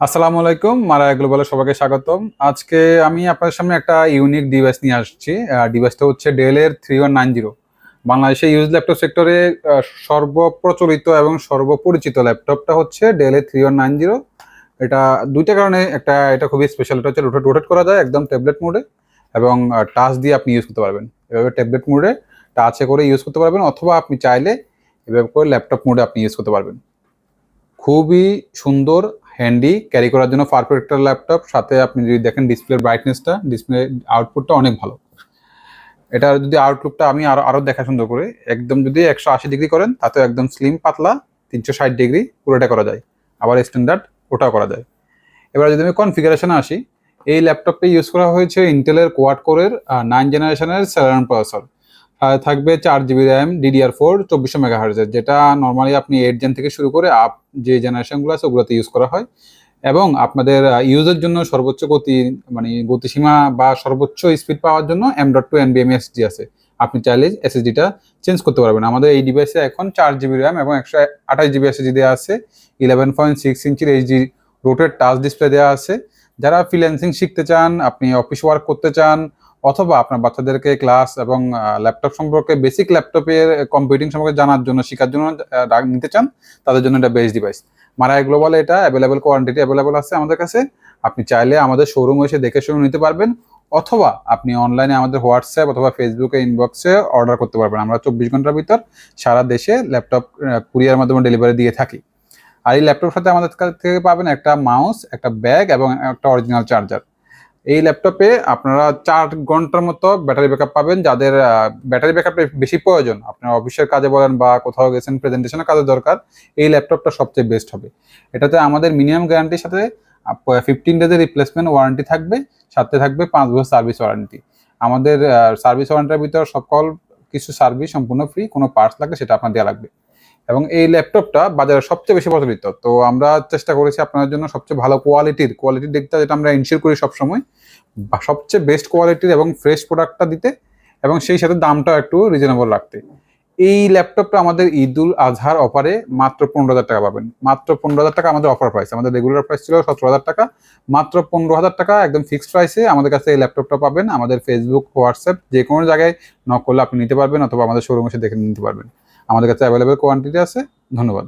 আসসালামু আলাইকুম মারা গ্লোবালে সবাইকে স্বাগতম। আজকে আমি আপনাদের সামনে একটা ইউনিক ডিভাইস নিয়ে আসছি। ডিভাইসটা হচ্ছে ডেল এর থ্রি ওয়ান নাইন জিরো বাংলাদেশে ইউজ ল্যাপটপ সেক্টরে সর্বপ্রচলিত এবং সর্বপরিচিত ল্যাপটপটা হচ্ছে ডেল এর থ্রি ওয়ান নাইন জিরো এটা দুইটা কারণে একটা, এটা খুবই স্পেশাল এটা হচ্ছে রোটেট রোটেট করা যায় একদম ট্যাবলেট মোডে এবং টাচ দিয়ে আপনি ইউজ করতে পারবেন। এভাবে ট্যাবলেট মোডে টাচে করে ইউজ করতে পারবেন অথবা আপনি চাইলে এভাবে করে ল্যাপটপ মোডে আপনি ইউজ করতে পারবেন। খুবই সুন্দর হ্যান্ডি ক্যারি করার জন্য পারফেক্ট ল্যাপটপ সাথে আপনি যদি দেখেন ডিসপ্লে ব্রাইটনেসটা ডিসপ্লে আউটপুটটা অনেক ভালো। এটা যদি আউটলুকটা আমি আরও আরও দেখা সুন্দর করে, একদম যদি একশো আশি ডিগ্রি করেন তাতে একদম স্লিম পাতলা, তিনশো ষাট ডিগ্রি পুরোটা করা যায়। আবার স্ট্যান্ডার্ড ওটাও করা যায়। এবার যদি আমি কনফিগারেশনে আসি, এই ল্যাপটপে ইউজ করা হয়েছে ইন্টেলের কোয়াড কোরের নাইন জেনারেশনের সেভেন প্রসেসর থাকবে চার জিবি র্যাম ডিডিআর ফোর চব্বিশশো মেগা হার্জের যেটা নর্মালি আপনি এইট জেন থেকে শুরু করে আপ যে জেনারেশনগুলো আছে ওগুলোতে ইউজ করা হয়। এবং আপনাদের ইউজের জন্য সর্বোচ্চ গতি মানে গতিসীমা বা সর্বোচ্চ স্পিড পাওয়ার জন্য এম ডট টু এনবিএম এসডি আছে। আপনি চাইলে এসএসডিটা চেঞ্জ করতে পারবেন। আমাদের এই ডিভাইসে এখন চার জিবি র্যাম এবং একশো আঠাশ জিবি এসএসডি দেওয়া আছে। ইলেভেন পয়েন্ট সিক্স ইঞ্চির এইচডি রোটের টাচ ডিসপ্লে দেওয়া আছে। যারা ফ্রিল্যান্সিং শিখতে চান, আপনি অফিস ওয়ার্ক করতে চান অথবা আপনার বাচ্চাদেরকে ক্লাস এবং ল্যাপটপ সম্পর্কে বেসিক ল্যাপটপের কম্পিউটিং সম্পর্কে জানার জন্য, শেখার জন্য নিতে চান, তাদের জন্য এটা বেস্ট ডিভাইস মারাই গ্লোবাল এটা অ্যাভেলেবেল কোয়ান্টিটি অ্যাভেলেবেল আছে আমাদের কাছে। আপনি চাইলে আমাদের শোরুম এসে দেখে শুনে নিতে পারবেন, অথবা আপনি অনলাইনে আমাদের হোয়াটসঅ্যাপ অথবা ফেসবুকে ইনবক্সে অর্ডার করতে পারবেন। আমরা চব্বিশ ঘণ্টার ভিতর সারা দেশে ল্যাপটপ কুরিয়ার মাধ্যমে ডেলিভারি দিয়ে থাকি। আর এই ল্যাপটপের সাথে আমাদের কাছ থেকে পাবেন একটা মাউস একটা ব্যাগ এবং একটা অরিজিনাল চার্জার এই ল্যাপটপে আপনারা চার ঘণ্টার মতো ব্যাটারি ব্যাকআপ পাবেন। যাদের ব্যাটারি ব্যাকআপ বেশি প্রয়োজন, আপনার অফিসের কাজে বলেন বা কোথাও গেছেন প্রেজেন্টেশনের কাজে দরকার, এই ল্যাপটপটা সবচেয়ে বেস্ট হবে। এটাতে আমাদের মিনিমাম গ্যারান্টির সাথে ফিফটিন ডেজের রিপ্লেসমেন্ট ওয়ারেন্টি থাকবে, সাথে থাকবে পাঁচ বছর সার্ভিস ওয়ারেন্টি আমাদের সার্ভিস ওয়ারেন্টির ভিতর সকল কিছু সার্ভিস সম্পূর্ণ ফ্রি কোনো পার্টস লাগলে সেটা আপনার দেওয়া লাগবে। এবং এই ল্যাপটপটা বাজারে সবচেয়ে বেশি প্রচলিত। তো আমরা চেষ্টা করেছি আপনার জন্য সবচেয়ে ভালো কোয়ালিটির কোয়ালিটির দিকটা যেটা আমরা ইনশিওর করি সবসময় সবচেয়ে বেস্ট কোয়ালিটির এবং ফ্রেশ প্রোডাক্টটা দিতে এবং সেই সাথে দামটাও একটু রিজনেবল রাখতে। এই ল্যাপটপটা আমাদের ঈদুল আজহার অফারে মাত্র পনেরো হাজার টাকা পাবেন। মাত্র পনেরো হাজার টাকা আমাদের অফার প্রাইস আমাদের রেগুলার প্রাইস ছিল সতেরো হাজার টাকা। মাত্র পনেরো হাজার টাকা একদম ফিক্সড প্রাইসে আমাদের কাছে এই ল্যাপটপটা পাবেন। আমাদের ফেসবুক হোয়াটসঅ্যাপ যে কোনো জায়গায় নক করলে আপনি নিতে পারবেন অথবা আমাদের শোরুম এসে দেখে নিতে পারবেন। আমাদের কাছে অ্যাভেলেবেল কোয়ান্টিটি আছে। ধন্যবাদ।